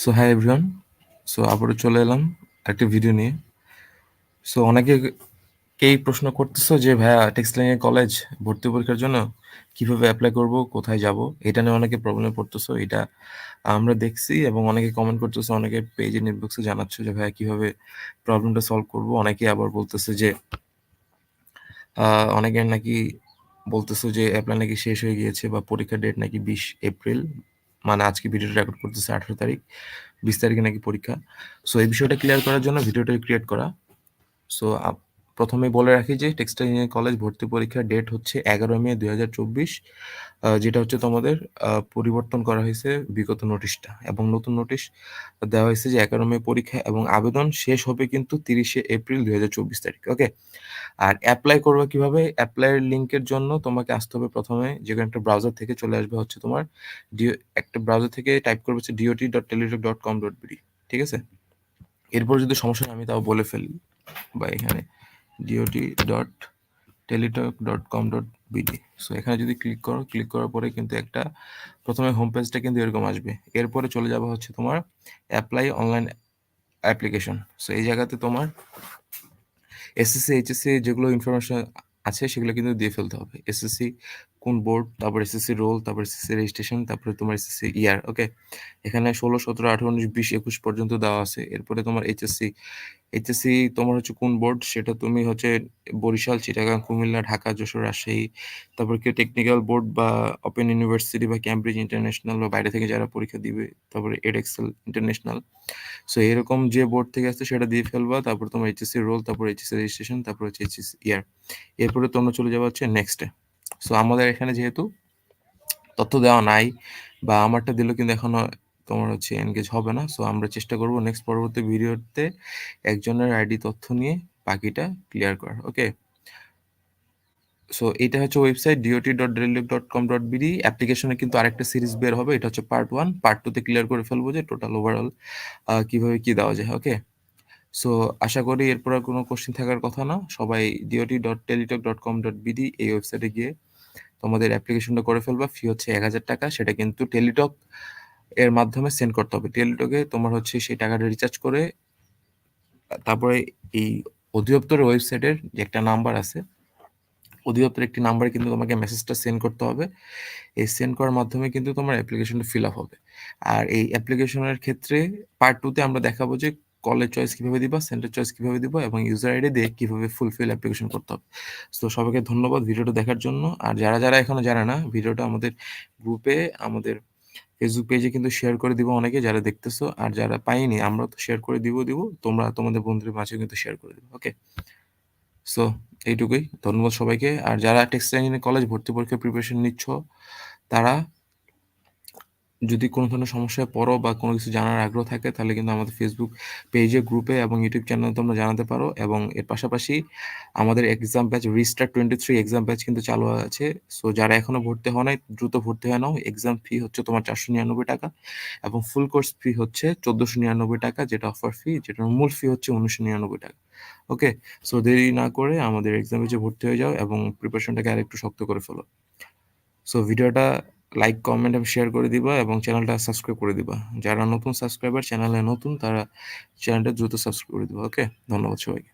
So হ্যাঁ everyone so আবারও চলে এলাম একটা ভিডিও নিয়ে। সো অনেকে কেই প্রশ্ন করতেছো যে, ভাইয়া টেক্সটাইল কলেজ ভর্তি পরীক্ষার জন্য কীভাবে অ্যাপ্লাই করব, কোথায় যাব? এটা নিয়ে অনেকে প্রবলেমে পড়তেছো। এটা আমরা দেখছি এবং অনেকে কমেন্ট করতেছো, অনেকে পেজে ইনবক্সে জানাচ্ছ যে, ভাইয়া, কীভাবে প্রবলেমটা সলভ করব? অনেকে আবার বলতেছে যে অনেকের নাকি বলতেছো যে অ্যাপ্লাই নাকি শেষ হয়ে গিয়েছে বা পরীক্ষার ডেট নাকি বিশ এপ্রিল। মানে আজকে ভিডিওটা রেকর্ড করতেছে আঠারো তারিখ, বিশ তারিখে নাকি পরীক্ষা। সো এই বিষয়টা ক্লিয়ার করার জন্য ভিডিওটা ক্রিয়েট করা। সো প্রথমে বলে রাখি যে টেক্সটাইল ইঞ্জিনিয়ারিং কলেজ ভর্তি পরীক্ষার ডেট হচ্ছে এগারো মে দুই যেটা হচ্ছে তোমাদের পরিবর্তন করা হয়েছে বিগত নোটিশটা এবং নতুন নোটিশ দেওয়া হয়েছে যে এগারো মে পরীক্ষা এবং আবেদন শেষ হবে কিন্তু তিরিশে এপ্রিল দুই হাজার চব্বিশ তারিখ ওকে আর অ্যাপ্লাই করবে কীভাবে? অ্যাপ্লাইয়ের লিঙ্কের জন্য তোমাকে আসতে হবে প্রথমে যে কোনো একটা ব্রাউজার থেকে চলে আসবে হচ্ছে তোমার ডিও একটা ব্রাউজার থেকে টাইপ করবে হচ্ছে D O T dot Teletalk dot com dot BD ঠিক আছে? এরপর যদি সমস্যা আমি তাও বলে ফেলি বা এখানে D O T dot Teletalk dot com dot BD so এখানে যদি ক্লিক করো ক্লিক করার পরে কিন্তু একটা প্রথমে হোম পেজটা কিন্তু এরকম আসবে। এরপরে চলে যাবে হচ্ছে তোমার অ্যাপ্লাই অনলাইন অ্যাপ্লিকেশন সো এই জায়গাতে তোমার এসএসসি এইচএসসি যেগুলো ইনফরমেশন আছে, সেগুলো কিন্তু দিয়ে ফেলতে হবে। এসএসসি কোন বোর্ড তারপর এসএসসি রোল তারপর এসএসসি রেজিস্ট্রেশন তারপরে তোমার এসএসসি ইয়ার ওকে এখানে ষোলো, সতেরো, আঠারো, উনিশ, বিশ, একুশ পর্যন্ত দেওয়া আছে। এরপরে তোমার এইচএসসি এইচএসসি তোমার হচ্ছে কোন বোর্ড সেটা তুমি হচ্ছে বরিশাল, চিটাগাং, কুমিল্লা, ঢাকা, যশোর, রাজশাহী, তারপর কেউ টেকনিক্যাল বোর্ড বা ওপেন ইউনিভার্সিটি বা ক্যামব্রিজ ইন্টারন্যাশনাল বা বাইরে থেকে যারা পরীক্ষা দিবে, তারপরে এডেক্সেল ইন্টারন্যাশনাল সো এরকম যে বোর্ড থেকে আসছে সেটা দিয়ে ফেলবা, তারপর তোমার এইচএসসি রোল তারপর এইচএসসি রেজিস্ট্রেশন তারপর হচ্ছে এইচএসসি ইয়ার এরপরে তোমরা চলে যাওয়া হচ্ছে নেক্সটে সো আমাদের এখানে যেহেতু তথ্য দেওয়া নাই বা আমারটা দিলেও কিন্তু এখনও তোমার হচ্ছে এনগেজ হবে না। সো আমরা চেষ্টা করব নেক্সট পরবর্তী ভিডিওতে একজনের আইডি তথ্য নিয়ে বাকিটা ক্লিয়ার করার ওকে সো এটা হচ্ছে website D O T dot Teletalk dot com dot BD অ্যাপ্লিকেশনে কিন্তু আরেকটা সিরিজ বের হবে, এটা হচ্ছে পার্ট ওয়ান পার্ট টুতে ক্লিয়ার করে ফেলব যে টোটাল ওভারঅল কীভাবে কি দেওয়া যায় ওকে সো আশা করি এরপর কোনো কোশ্চেন থাকার কথা না। সবাই D O T dot Teletalk dot com dot BD এই ওয়েবসাইটে গিয়ে তোমাদের অ্যাপ্লিকেশনটা করে ফেলবা ফি হচ্ছে এক হাজার টাকা, সেটা কিন্তু টেলিটক এর মাধ্যমে সেন্ড করতে হবে। টেলিটকে তোমার হচ্ছে সেই টাকাটা রিচার্জ করে, তারপরে এই অধিদপ্তরের ওয়েবসাইটের যে একটা নাম্বার আছে, অধিদপ্তরের একটি নাম্বারে কিন্তু তোমাকে মেসেজটা সেন্ড করতে হবে। এই সেন্ড করার মাধ্যমে কিন্তু তোমার অ্যাপ্লিকেশনটা ফিল আপ হবে। আর এই অ্যাপ্লিকেশনের ক্ষেত্রে পার্ট টুতে আমরা দেখাবো যে কলেজ চয়েস কীভাবে দিবা সেন্টার চয়েস কীভাবে দিব এবং ইউজার আইডি দিয়ে কীভাবে ফুলফিল অ্যাপ্লিকেশন করতে হবে। তো সবাইকে ধন্যবাদ ভিডিওটা দেখার জন্য। আর যারা যারা এখনও জানে না, ভিডিওটা আমাদের গ্রুপে আমাদের ফেসবুক পেজে কিন্তু শেয়ার করে দিব অনেকে যারা দেখতেছো। আর যারা পাইনি, আমরা তো শেয়ার করে দিব দিব। তোমরা, তোমাদের বন্ধুদের মাঝে কিন্তু শেয়ার করে দিবে ওকে সো এইটুকুই। ধন্যবাদ সবাইকে। আর যারা টেক্সটাইল ইঞ্জিনিয়ারিং কলেজ ভর্তি পরীক্ষার প্রিপারেশন নিচ্ছ, তারা যদি কোনো ধরনের সমস্যায় পড়ো বা কোনো কিছু জানার আগ্রহ থাকে, তাহলে কিন্তু আমাদের ফেসবুক পেজে গ্রুপে এবং ইউটিউব চ্যানেলে তোমরা জানাতে পারো এবং এর পাশাপাশি আমাদের এক্সাম ব্যাচ রিস্টার টোয়েন্টি থ্রি এক্সাম ব্যাচ কিন্তু চালু আছে। সো যারা এখনও ভর্তি হয় নাই, দ্রুত ভর্তি হয় নাও। এক্সাম ফি হচ্ছে তোমার চারশো নিরানব্বই টাকা এবং ফুল কোর্স ফি হচ্ছে চোদ্দোশো নিরানব্বই টাকা, যেটা অফার ফি যেটার মূল ফি হচ্ছে উনিশশো নিরানব্বই টাকা। ওকে সো দেরি না করে আমাদের এক্সাম ব্যাচে ভর্তি হয়ে যাও এবং প্রিপারেশনটাকে আরেকটু শক্ত করে ফেলো। সো ভিডিওটা লাইক কমেন্ট এবং শেয়ার করে দিবা এবং চ্যানেলটা সাবস্ক্রাইব করে দিবা। যারা নতুন সাবস্ক্রাইবার চ্যানেলে নতুন, তারা চ্যানেলটা দ্রুত সাবস্ক্রাইব করে দিবা ওকে ধন্যবাদ সবাইকে।